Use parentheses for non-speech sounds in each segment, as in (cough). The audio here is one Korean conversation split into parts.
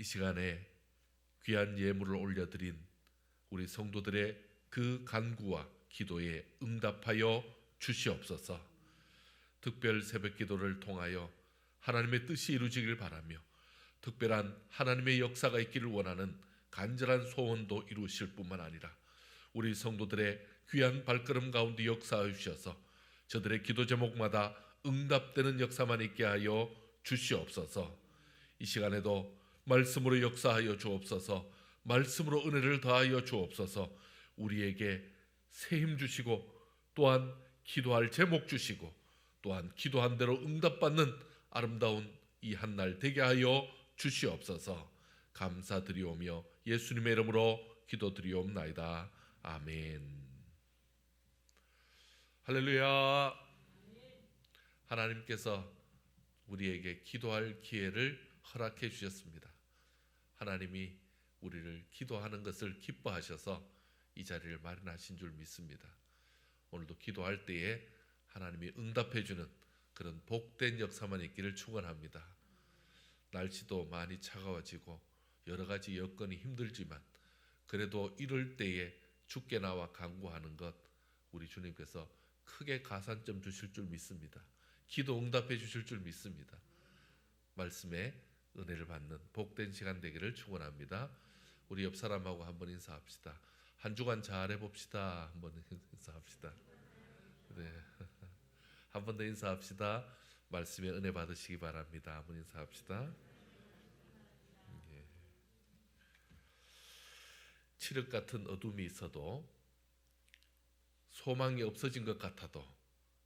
이 시간에 귀한 예물을 올려드린 우리 성도들의 그 간구와 기도에 응답하여 주시옵소서. 특별 새벽 기도를 통하여 하나님의 뜻이 이루어지길 바라며 특별한 하나님의 역사가 있기를 원하는 간절한 소원도 이루실 뿐만 아니라 우리 성도들의 귀한 발걸음 가운데 역사하여 주셔서 저들의 기도 제목마다 응답되는 역사만 있게 하여 주시옵소서. 이 시간에도 말씀으로 역사하여 주옵소서. 말씀으로 은혜를 더하여 주옵소서. 우리에게 새 힘 주시고 또한 기도할 제목 주시고 또한 기도한 대로 응답받는 아름다운 이 한 날 되게 하여 주시옵소서. 감사드리오며 예수님의 이름으로 기도드리옵나이다. 아멘. 할렐루야. 하나님께서 우리에게 기도할 기회를 허락해 주셨습니다. 하나님이 우리를 기도하는 것을 기뻐하셔서 이 자리를 마련하신 줄 믿습니다. 오늘도 기도할 때에 하나님이 응답해 주는 그런 복된 역사만 있기를 축원합니다. 날씨도 많이 차가워지고 여러 가지 여건이 힘들지만 그래도 이럴 때에 죽게 나와 간구하는 것 우리 주님께서 크게 가산점 주실 줄 믿습니다. 기도 응답해 주실 줄 믿습니다. 말씀에 은혜를 받는 복된 시간 되기를 축원합니다. 우리 옆 사람하고 한번 인사합시다. 한 주간 잘 해 봅시다. 한번 인사합시다. 네. (laughs) 한 번 더 인사합시다. 말씀에 은혜 받으시기 바랍니다. 한번 인사합시다. 예. 칠흑 같은 어둠이 있어도 소망이 없어진 것 같아도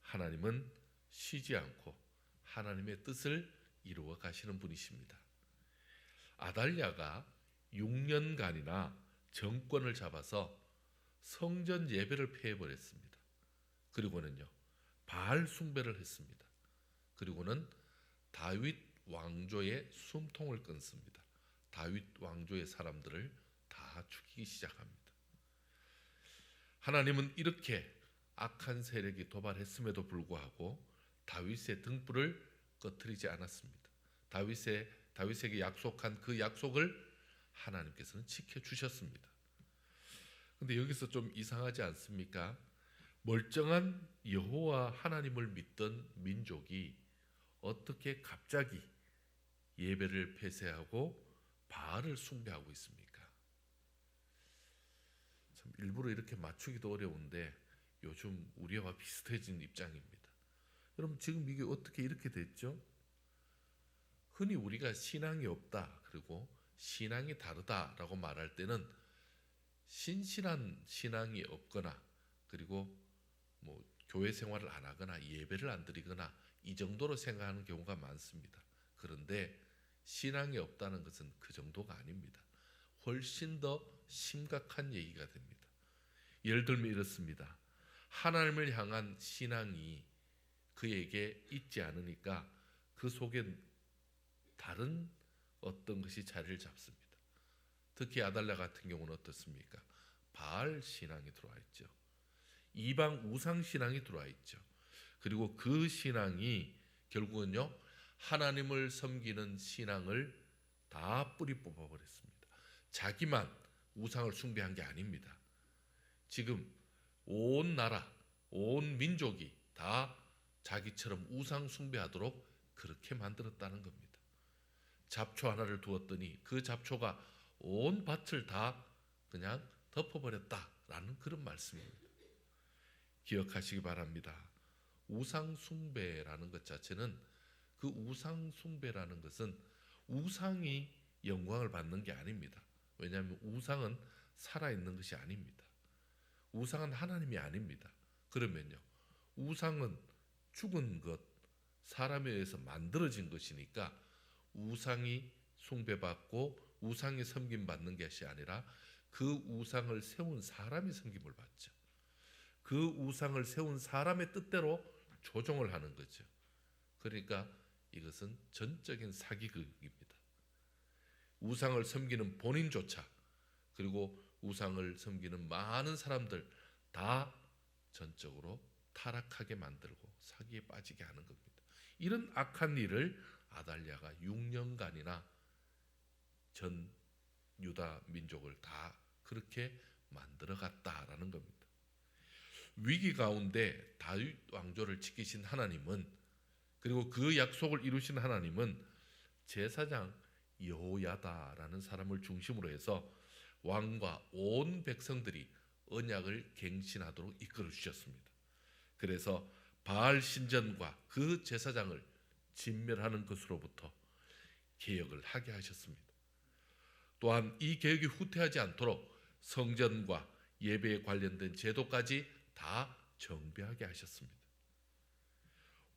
하나님은 쉬지 않고 하나님의 뜻을 이루어 가시는 분이십니다. 아달랴가 6년간이나 정권을 잡아서 성전 예배를 폐해버렸습니다. 그리고는요 바알 숭배를 했습니다. 그리고는 다윗 왕조의 숨통을 끊습니다. 다윗 왕조의 사람들을 다 죽이기 시작합니다. 하나님은 이렇게 악한 세력이 도발했음에도 불구하고 다윗의 등불을 꺼뜨리지 않았습니다. 다윗의 다윗에게 약속한 그 약속을 하나님께서는 지켜 주셨습니다. 근데 여기서 좀 이상하지 않습니까? 멀쩡한 여호와 하나님을 믿던 민족이 어떻게 갑자기 예배를 폐쇄하고 바알을 숭배하고 있습니까? 참 일부러 이렇게 맞추기도 어려운데 요즘 우리와 비슷해진 입장입니다. 여러분 지금 이게 어떻게 이렇게 됐죠? 흔히 우리가 신앙이 없다 그리고 신앙이 다르다라고 말할 때는 신실한 신앙이 없거나 그리고 뭐 교회 생활을 안 하거나 예배를 안 드리거나 이 정도로 생각하는 경우가 많습니다. 그런데 신앙이 없다는 것은 그 정도가 아닙니다. 훨씬 더 심각한 얘기가 됩니다. 예를 들면 이렇습니다. 하나님을 향한 신앙이 그에게 있지 않으니까 그 속에 다른 어떤 것이 자리를 잡습니다. 특히 아달라 같은 경우는 어떻습니까? 바알 신앙이 들어와 있죠. 이방 우상 신앙이 들어와 있죠. 그리고 그 신앙이 결국은요 하나님을 섬기는 신앙을 다 뿌리 뽑아 버렸습니다. 자기만 우상을 숭배한 게 아닙니다. 지금 온 나라, 온 민족이 다 자기처럼 우상 숭배하도록 그렇게 만들었다는 겁니다. 잡초 하나를 두었더니 그 잡초가 온 밭을 다 그냥 덮어버렸다라는 그런 말씀입니다. 기억하시기 바랍니다. 우상 숭배라는 것 자체는 그 우상 숭배라는 것은 우상이 영광을 받는 게 아닙니다. 왜냐하면 우상은 살아있는 것이 아닙니다. 우상은 하나님이 아닙니다. 그러면요. 우상은 죽은 것, 사람에 의해서 만들어진 것이니까 우상이 숭배받고 우상이 섬김 받는 것이 아니라 그 우상을 세운 사람이 섬김을 받죠. 그 우상을 세운 사람의 뜻대로 조종을 하는 거죠. 그러니까 이것은 전적인 사기극입니다. 우상을 섬기는 본인조차 그리고 우상을 섬기는 많은 사람들 다 전적으로 타락하게 만들고 사기에 빠지게 하는 겁니다. 이런 악한 일을 아달랴가 6년간이나 전 유다 민족을 다 그렇게 만들어 갔다라는 겁니다. 위기 가운데 다윗 왕조를 지키신 하나님은 그리고 그 약속을 이루신 하나님은 제사장 여호야다라는 사람을 중심으로 해서 왕과 온 백성들이 언약을 갱신하도록 이끌어 주셨습니다. 그래서 바알 신전과 그 제사장을 진멸하는 것으로부터 개혁을 하게 하셨습니다. 또한 이 개혁이 후퇴하지 않도록 성전과 예배에 관련된 제도까지 다 정비하게 하셨습니다.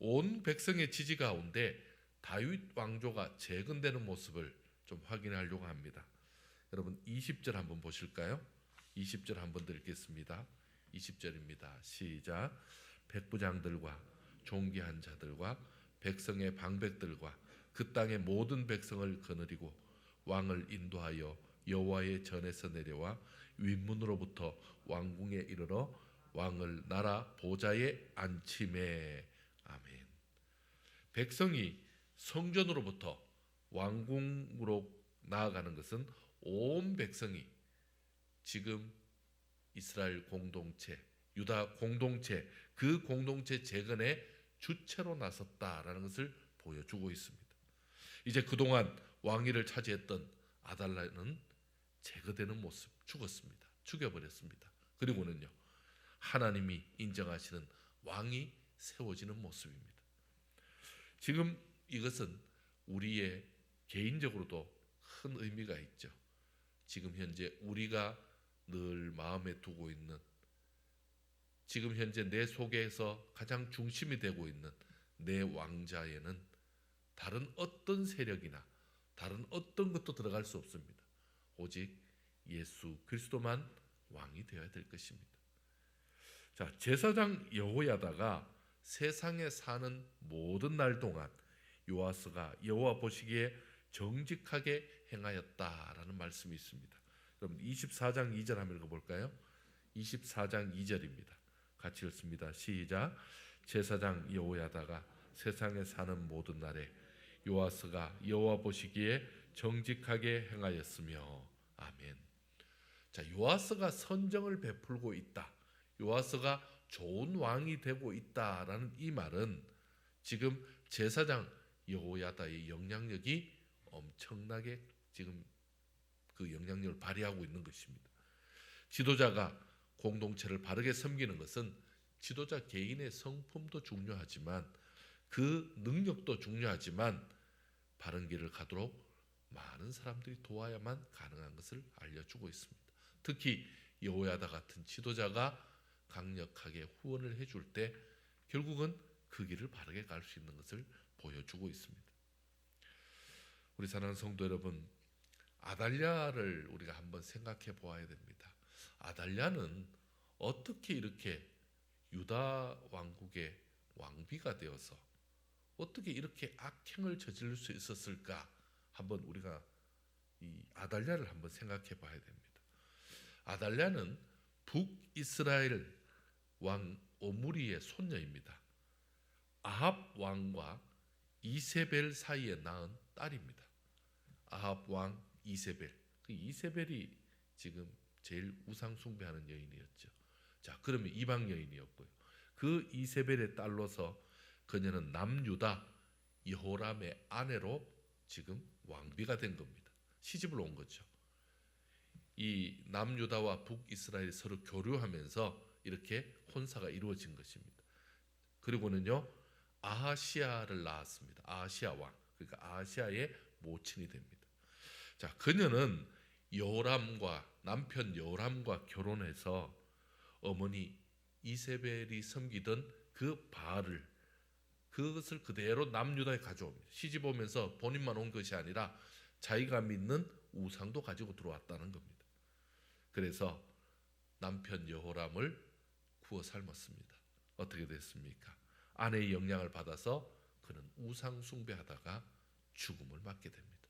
온 백성의 지지 가운데 다윗 왕조가 재건되는 모습을 좀 확인하려고 합니다. 여러분 20절 한번 보실까요? 20절 한번 읽겠습니다. 20절입니다. 시작. 백부장들과 존귀한 자들과 백성의 방백들과 그 땅의 모든 백성을 거느리고 왕을 인도하여 여호와의 전에서 내려와 윗문으로부터 왕궁에 이르러 왕을 나라 보좌에 앉힘에 아멘. 백성이 성전으로부터 왕궁으로 나아가는 것은 온 백성이 지금 이스라엘 공동체, 유다 공동체, 그 공동체 재건의 주체로 나섰다라는 것을 보여주고 있습니다. 이제 그동안 왕위를 차지했던 아달라는 제거되는 모습 죽었습니다. 죽여버렸습니다. 그리고는요 하나님이 인정하시는 왕이 세워지는 모습입니다. 지금 이것은 우리의 개인적으로도 큰 의미가 있죠. 지금 현재 우리가 늘 마음에 두고 있는 지금 현재 내 속에서 가장 중심이 되고 있는 내 왕자에는 다른 어떤 세력이나 다른 어떤 것도 들어갈 수 없습니다. 오직 예수 그리스도만 왕이 되어야 될 것입니다. 자, 제사장 여호야다가 세상에 사는 모든 날 동안 요아스가 여호와 보시기에 정직하게 행하였다라는 말씀이 있습니다. 여러분 24장 2절 한번 읽어볼까요? 24장 2절입니다. 같이 읽습니다. 시작. 제사장 여호야다가 세상에 사는 모든 날에 요아스가 여호와 보시기에 정직하게 행하였으며 아멘. 자 요아스가 선정을 베풀고 있다. 요아스가 좋은 왕이 되고 있다라는 이 말은 지금 제사장 여호야다의 영향력이 엄청나게 지금 그 영향력을 발휘하고 있는 것입니다. 지도자가 공동체를 바르게 섬기는 것은 지도자 개인의 성품도 중요하지만 그 능력도 중요하지만 바른 길을 가도록 많은 사람들이 도와야만 가능한 것을 알려주고 있습니다. 특히 여호야다 같은 지도자가 강력하게 후원을 해줄 때 결국은 그 길을 바르게 갈 수 있는 것을 보여주고 있습니다. 우리 사랑하는 성도 여러분, 아달랴를 우리가 한번 생각해 보아야 됩니다. 아달랴는 어떻게 이렇게 유다 왕국의 왕비가 되어서 어떻게 이렇게 악행을 저지를 수 있었을까? 한번 우리가 이 아달랴를 한번 생각해 봐야 됩니다. 아달랴는 북이스라엘 왕 오므리의 손녀입니다. 아합 왕과 이세벨 사이에 낳은 딸입니다. 아합 왕 이세벨. 그 이세벨이 지금 제일 우상 숭배하는 여인이었죠. 자, 그러면 이방 여인이었고요. 그 이세벨의 딸로서 그녀는 남유다 여호람의 아내로 지금 왕비가 된 겁니다. 시집을 온 거죠. 이 남유다와 북이스라엘이 서로 교류하면서 이렇게 혼사가 이루어진 것입니다. 그리고는요 아하시아를 낳았습니다. 아하시아 왕 그러니까 아하시아의 모친이 됩니다. 자 그녀는 여람과 남편 여람과 결혼해서 어머니 이세벨이 섬기던 그 바알을 그것을 그대로 남유다에 가져옵니다. 시집 오면서 본인만 온 것이 아니라 자기가 믿는 우상도 가지고 들어왔다는 겁니다. 그래서 남편 여호람을 구워 삶았습니다. 어떻게 됐습니까? 아내의 영향을 받아서 그는 우상 숭배하다가 죽음을 맞게 됩니다.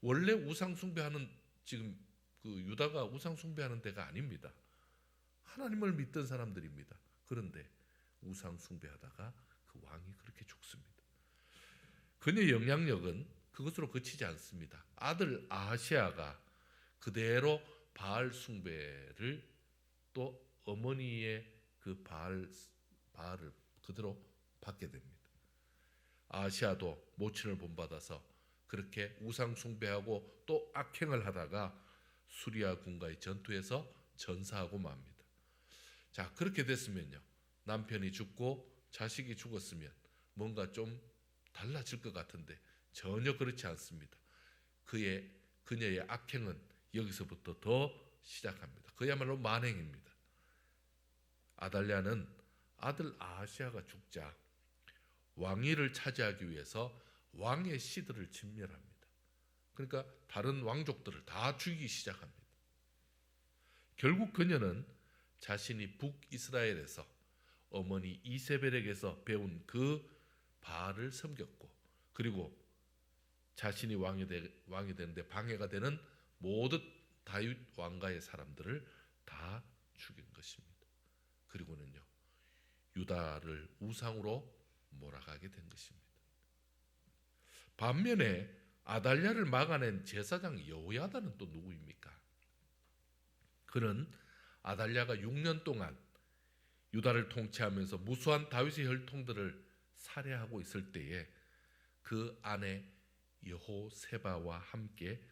원래 우상 숭배하는 지금 그 유다가 우상 숭배하는 데가 아닙니다. 하나님을 믿던 사람들입니다. 그런데 우상 숭배하다가 그 왕이 그렇게 죽습니다. 그녀의 영향력은 그것으로 그치지 않습니다. 아들 아하시아가 그대로 바알 숭배를 또 어머니의 그 바알 바알을 그대로 받게 됩니다. 아시아도 모친을 본받아서 그렇게 우상 숭배하고 또 악행을 하다가 수리아 군과의 전투에서 전사하고 맙니다. 자 그렇게 됐으면요 남편이 죽고 자식이 죽었으면 뭔가 좀 달라질 것 같은데 전혀 그렇지 않습니다. 그의 그녀의 악행은 여기서부터 더 시작합니다. 그야말로 만행입니다. 아달랴는 아들 아하시아가 죽자 왕위를 차지하기 위해서 왕의 씨들을 진멸합니다. 그러니까 다른 왕족들을 다 죽이기 시작합니다. 결국 그녀는 자신이 북이스라엘에서 어머니 이세벨에게서 배운 그 바알을 섬겼고 그리고 자신이 왕이, 되, 왕이 되는데 방해가 되는 모든 다윗 왕가의 사람들을 다 죽인 것입니다. 그리고는요 유다를 우상으로 몰아가게 된 것입니다. 반면에 아달랴를 막아낸 제사장 여호야다는 또 누구입니까? 그는 아달랴가 6년 동안 유다를 통치하면서 무수한 다윗의 혈통들을 살해하고 있을 때에 그 아내 여호세바와 함께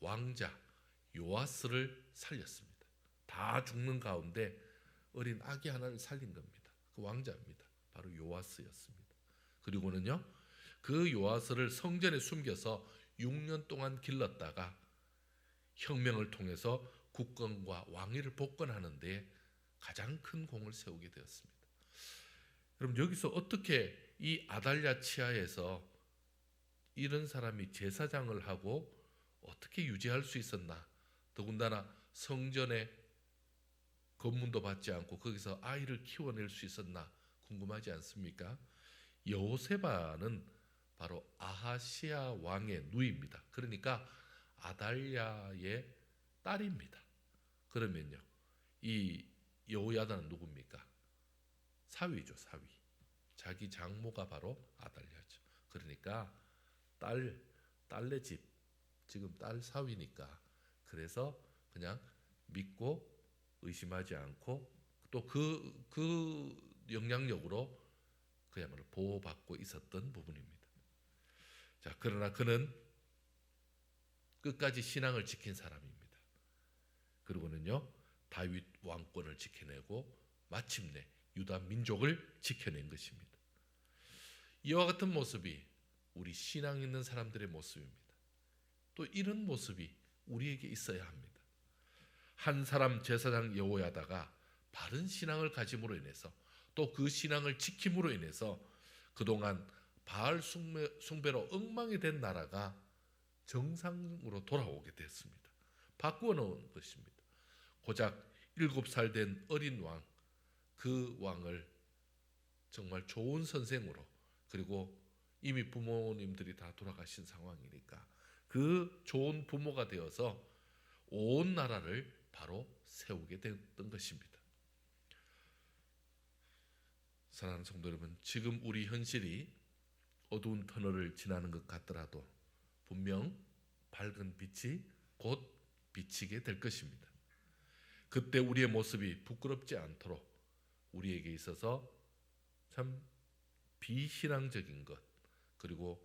왕자 요아스를 살렸습니다. 다 죽는 가운데 어린 아기 하나를 살린 겁니다. 그 왕자입니다. 바로 요아스였습니다. 그리고는요, 그 요아스를 성전에 숨겨서 6년 동안 길렀다가 혁명을 통해서 국권과 왕위를 복권하는데 가장 큰 공을 세우게 되었습니다. 그럼 여기서 어떻게 이 아달랴 치하에서 이런 사람이 제사장을 하고 어떻게 유지할 수 있었나? 더군다나 성전에 검문도 받지 않고 거기서 아이를 키워낼 수 있었나 궁금하지 않습니까? 여호세바는 바로 아하시아 왕의 누이입니다. 그러니까 아달랴의 딸입니다. 그러면요, 이 여호야다는 누굽니까? 사위죠, 사위. 자기 장모가 바로 아달랴죠. 그러니까 딸, 딸네 집, 지금 딸 사위니까 그래서 그냥 믿고 의심하지 않고 또 그그 영향력으로 그야말로 보호받고 있었던 부분입니다. 자, 그러나 그는 끝까지 신앙을 지킨 사람입니다. 그리고는요, 다윗 왕권을 지켜내고 마침내 유다 민족을 지켜낸 것입니다. 이와 같은 모습이 우리 신앙 있는 사람들의 모습입니다. 또 이런 모습이 우리에게 있어야 합니다. 한 사람 제사장 여호야다가 바른 신앙을 가짐으로 인해서 또 그 신앙을 지킴으로 인해서 그동안 바알 숭배 로 엉망이 된 나라가 정상으로 돌아오게 됐습니다. 바꾸어 놓은 것입니다. 고작 일곱 살된 어린 왕, 그 왕을 정말 좋은 선생으로 그리고 이미 부모님들이 다 돌아가신 상황이니까 그 좋은 부모가 되어서 온 나라를 바로 세우게 됐던 것입니다. 사랑하는 성도 여러분, 지금 우리 현실이 어두운 터널을 지나는 것 같더라도 분명 밝은 빛이 곧 비치게 될 것입니다. 그때 우리의 모습이 부끄럽지 않도록 우리에게 있어서 참 비신앙적인 것 그리고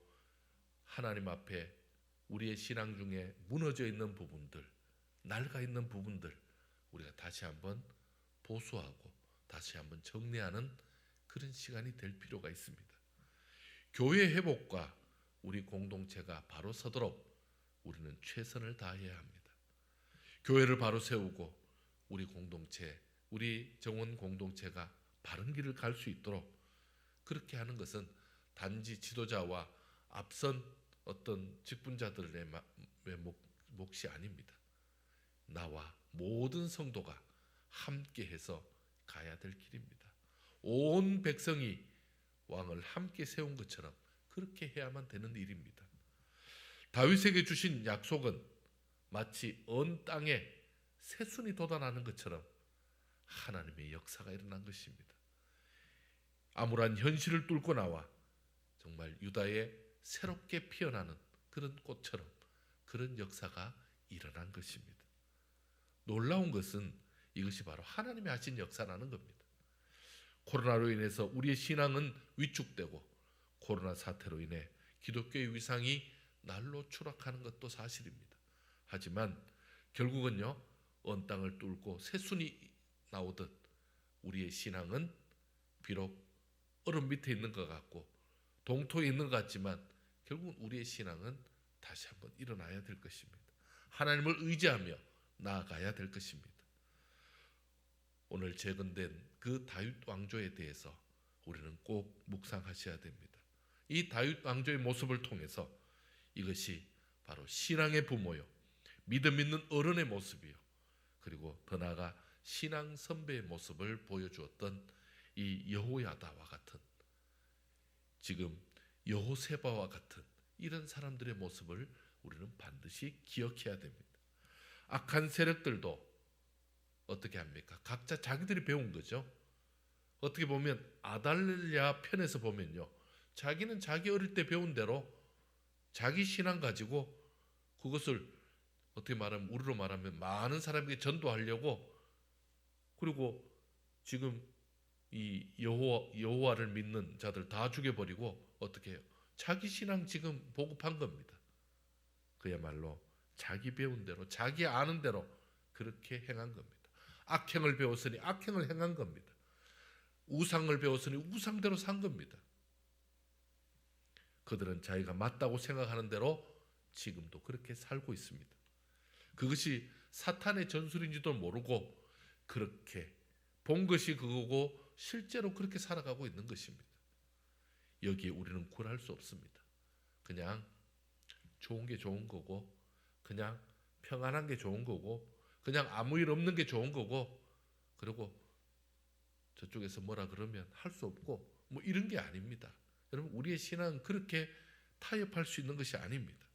하나님 앞에 우리의 신앙 중에 무너져 있는 부분들, 낡아 있는 부분들 우리가 다시 한번 보수하고 다시 한번 정리하는 그런 시간이 될 필요가 있습니다. 교회 회복과 우리 공동체가 바로 서도록 우리는 최선을 다해야 합니다. 교회를 바로 세우고 우리 공동체, 우리 정원 공동체가 바른 길을 갈 수 있도록 그렇게 하는 것은 단지 지도자와 앞선 어떤 직분자들의 몫이 아닙니다. 나와 모든 성도가 함께해서 가야 될 길입니다. 온 백성이 왕을 함께 세운 것처럼 그렇게 해야만 되는 일입니다. 다윗에게 주신 약속은 마치 언 땅에 새순이 돋아나는 것처럼 하나님의 역사가 일어난 것입니다. 암울한 현실을 뚫고 나와 정말 유다의 새롭게 피어나는 그런 꽃처럼 그런 역사가 일어난 것입니다. 놀라운 것은 이것이 바로 하나님이 하신 역사라는 겁니다. 코로나로 인해서 우리의 신앙은 위축되고 코로나 사태로 인해 기독교의 위상이 날로 추락하는 것도 사실입니다. 하지만 결국은요 언 땅을 뚫고 새순이 나오듯 우리의 신앙은 비록 얼음 밑에 있는 것 같고 동토에 있는 것 같지만 결국 우리의 신앙은 다시 한번 일어나야 될 것입니다. 하나님을 의지하며 나아가야 될 것입니다. 오늘 재건된 그 다윗 왕조에 대해서 우리는 꼭 묵상하셔야 됩니다. 이 다윗 왕조의 모습을 통해서 이것이 바로 신앙의 부모요, 믿음 있는 어른의 모습이요, 그리고 더 나아가 신앙 선배의 모습을 보여주었던 이 여호야다와 같은 지금 여호세바와 같은 이런 사람들의 모습을 우리는 반드시 기억해야 됩니다. 악한 세력들도 어떻게 합니까? 각자 자기들이 배운 거죠. 어떻게 보면 아달랴 편에서 보면요. 자기는 자기 어릴 때 배운 대로 자기 신앙 가지고 그것을 어떻게 말하면 우리로 말하면 많은 사람에게 전도하려고 그리고 지금 이 여호와 여호와를 믿는 자들 다 죽여버리고 어떻게 해요? 자기 신앙 지금 보급한 겁니다. 그야말로 자기 배운 대로 자기 아는 대로 그렇게 행한 겁니다. 악행을 배웠으니 악행을 행한 겁니다. 우상을 배웠으니 우상대로 산 겁니다. 그들은 자기가 맞다고 생각하는 대로 지금도 그렇게 살고 있습니다. 그것이 사탄의 전술인지도 모르고 그렇게 본 것이 그거고 실제로 그렇게 살아가고 있는 것입니다. 여기에 우리는 굴할 수 없습니다. 그냥 좋은 게 좋은 거고, 그냥 평안한 게 좋은 거고, 그냥 아무 일 없는 게 좋은 거고, 그리고 저쪽에서 뭐라 그러면 할 수 없고, 뭐 이런 게 아닙니다. 여러분, 우리의 신앙은 그렇게 타협할 수 있는 것이 아닙니다.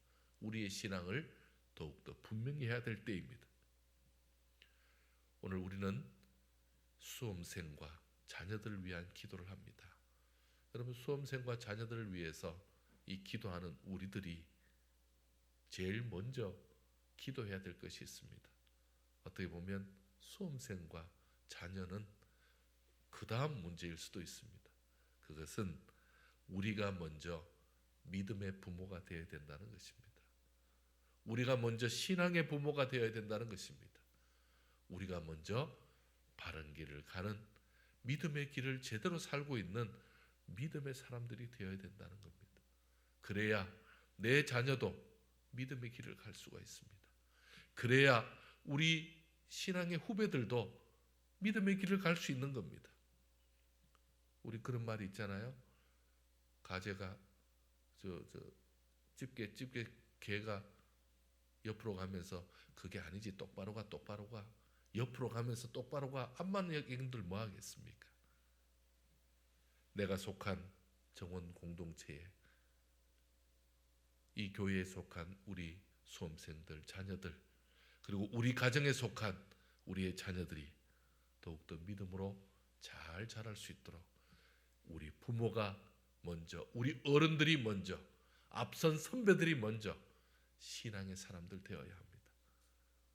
우리의 신앙을 더욱더 분명히 해야 될 때입니다. 오늘 우리는 수험생과 자녀들을 위한 기도를 합니다. 여러분 수험생과 자녀들을 위해서 이 기도하는 우리들이 제일 먼저 기도해야 될 것이 있습니다. 어떻게 보면 수험생과 자녀는 그 다음 문제일 수도 있습니다. 그것은 우리가 먼저 믿음의 부모가 되어야 된다는 것입니다. 우리가 먼저 신앙의 부모가 되어야 된다는 것입니다. 우리가 먼저 바른 길을 가는 믿음의 길을 제대로 살고 있는 믿음의 사람들이 되어야 된다는 겁니다. 그래야 내 자녀도 믿음의 길을 갈 수가 있습니다. 그래야 우리 신앙의 후배들도 믿음의 길을 갈 수 있는 겁니다. 우리 그런 말이 있잖아요. 가재가 저 저 집게 집게 개가 옆으로 가면서 그게 아니지 똑바로 가 똑바로 가 옆으로 가면서 똑바로 가 암만 얘기들 뭐 하겠습니까? 내가 속한 정원 공동체에 이 교회에 속한 우리 수험생들 자녀들 그리고 우리 가정에 속한 우리의 자녀들이 더욱더 믿음으로 잘 자랄 수 있도록 우리 부모가 먼저 우리 어른들이 먼저 앞선 선배들이 먼저 신앙의 사람들 되어야 합니다.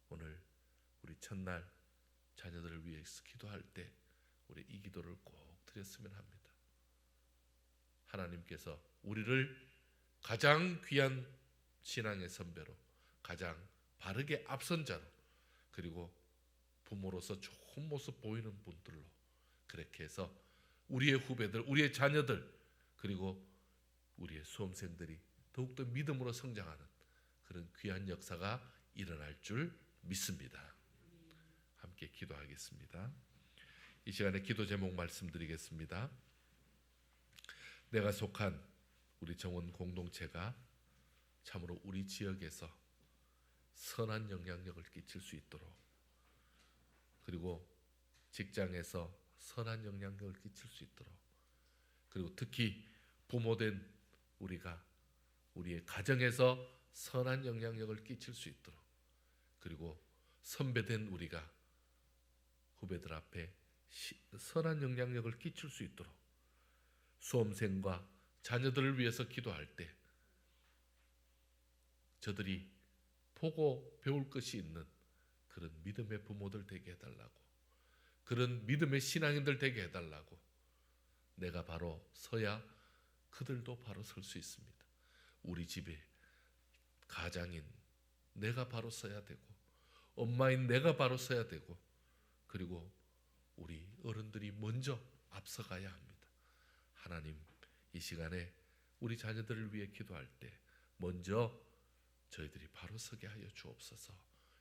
오늘 우리 첫날 자녀들을 위해서 기도할 때 우리 이 기도를 꼭 드렸으면 합니다. 하나님께서 우리를 가장 귀한 신앙의 선배로 가장 바르게 앞선 자로 그리고 부모로서 좋은 모습 보이는 분들로 그렇게 해서 우리의 후배들, 우리의 자녀들 그리고 우리의 수험생들이 더욱더 믿음으로 성장하는 그런 귀한 역사가 일어날 줄 믿습니다. 함께 기도하겠습니다. 이 시간에 기도 제목 말씀드리겠습니다. 내가 속한 우리 정원 공동체가 참으로 우리 지역에서 선한 영향력을 끼칠 수 있도록 그리고 직장에서 선한 영향력을 끼칠 수 있도록. 그리고 특히 부모된 우리가 우리의 가정에서 선한 영향력을 끼칠 수 있도록. 그리고 선배된 우리가 후배들 앞에 선한 영향력을 끼칠 수 있도록. 수험생과 자녀들을 위해서 기도할 때 저들이 보고 배울 것이 있는 그런 믿음의 부모들 되게 해달라고 그런 믿음의 신앙인들 되게 해달라고 내가 바로 서야 그들도 바로 설 수 있습니다. 우리 집에 가장인 내가 바로 서야 되고 엄마인 내가 바로 서야 되고 그리고 우리 어른들이 먼저 앞서가야 합니다. 하나님 이 시간에 우리 자녀들을 위해 기도할 때 먼저 저희들이 바로 서게 하여 주옵소서.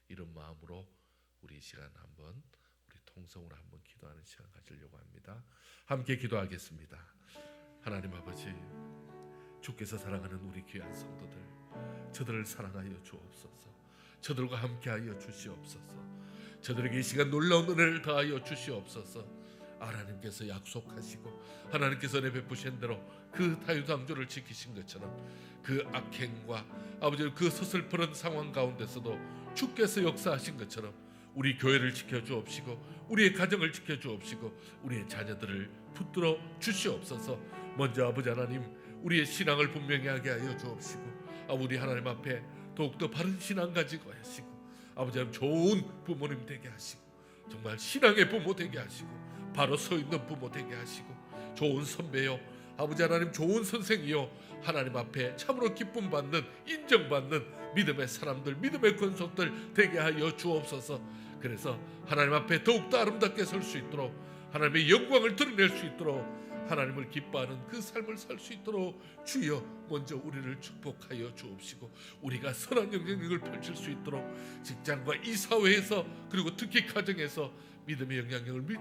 이런 마음으로 우리 이 시간 한번 통성으로 한번 기도하는 시간 가지려고 합니다. 함께 기도하겠습니다. 하나님 아버지 주께서 사랑하는 우리 귀한 성도들 저들을 사랑하여 주옵소서. 저들과 함께하여 주시옵소서. 저들에게 이 시간 놀라운 은혜를 더하여 주시옵소서. 하나님께서 약속하시고 하나님께서 내 베푸신 대로 그 다유당조를 지키신 것처럼 그 악행과 아버지 그 서슬프른 상황 가운데서도 주께서 역사하신 것처럼 우리 교회를 지켜 주옵시고 우리의 가정을 지켜 주옵시고 우리의 자녀들을 붙들어 주시옵소서. 먼저 아버지 하나님 우리의 신앙을 분명히 하게 하여 주옵시고 아 우리 하나님 앞에 더욱더 바른 신앙 가지고 하시고 아버지 하나님 좋은 부모님 되게 하시고 정말 신앙의 부모 되게 하시고 바로 서 있는 부모 되게 하시고 좋은 선배요 아버지 하나님 좋은 선생이요 하나님 앞에 참으로 기쁨 받는 인정받는 믿음의 사람들 믿음의 권속들 되게 하여 주옵소서 그래서 하나님 앞에 더욱더 아름답게 설 수 있도록 하나님의 영광을 드러낼 수 있도록 하나님을 기뻐하는 그 삶을 살 수 있도록 주여 먼저 우리를 축복하여 주옵시고 우리가 선한 영향력을 펼칠 수 있도록 직장과 이 사회에서 그리고 특히 가정에서 믿음의 영향력을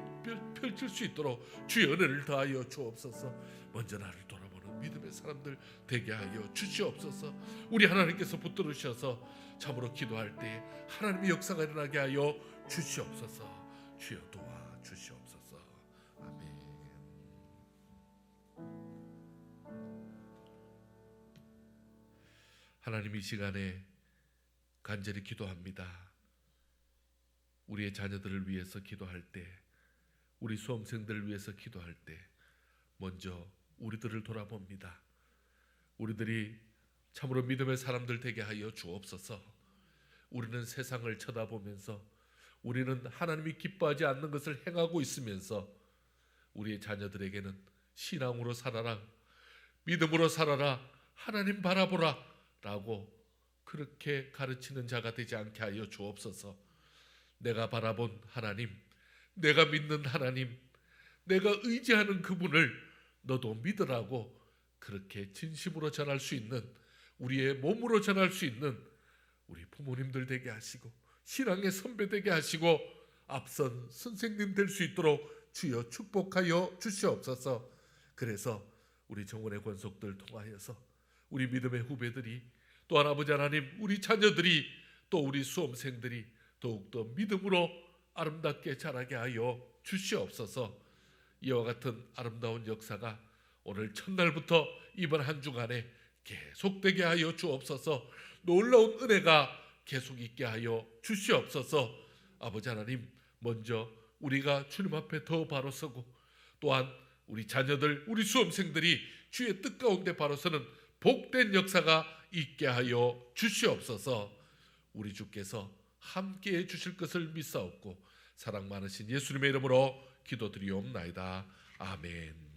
펼칠 수 있도록 주의 은혜를 더하여 주옵소서. 먼저 나를 돌아보는 믿음의 사람들 되게 하여 주시옵소서. 우리 하나님께서 붙들으셔서 참으로 기도할 때 하나님의 역사가 일어나게 하여 주시옵소서 주여 도와 주시옵소서 아멘 하나님 이 시간에 간절히 기도합니다. 우리의 자녀들을 위해서 기도할 때, 우리 수험생들을 위해서 기도할 때, 먼저 우리들을 돌아봅니다. 우리들이 참으로 믿음의 사람들 되게 하여 주옵소서. 우리는 세상을 쳐다보면서 우리는 하나님이 기뻐하지 않는 것을 행하고 있으면서 우리의 자녀들에게는 신앙으로 살아라, 믿음으로 살아라, 하나님 바라보라 라고 그렇게 가르치는 자가 되지 않게 하여 주옵소서. 내가 바라본 하나님, 내가 믿는 하나님, 내가 의지하는 그분을 너도 믿으라고 그렇게 진심으로 전할 수 있는 우리의 몸으로 전할 수 있는 우리 부모님들 되게 하시고 신앙의 선배 되게 하시고 앞선 선생님 될 수 있도록 주여 축복하여 주시옵소서. 그래서 우리 정원의 권속들 통하여서 우리 믿음의 후배들이 또한 아버지 하나님 우리 자녀들이 또 우리 수험생들이 더욱더 믿음으로 아름답게 자라게 하여 주시옵소서. 이와 같은 아름다운 역사가 오늘 첫날부터 이번 한 주간에 계속되게 하여 주옵소서. 놀라운 은혜가 계속 있게 하여 주시옵소서. 아버지 하나님 먼저 우리가 주님 앞에 더 바로 서고 또한 우리 자녀들 우리 수험생들이 주의 뜻 가운데 바로 서는 복된 역사가 있게 하여 주시옵소서. 우리 주께서 함께 해 주실 것을 믿사옵고 사랑 많으신 예수님의 이름으로 기도드리옵나이다. 아멘.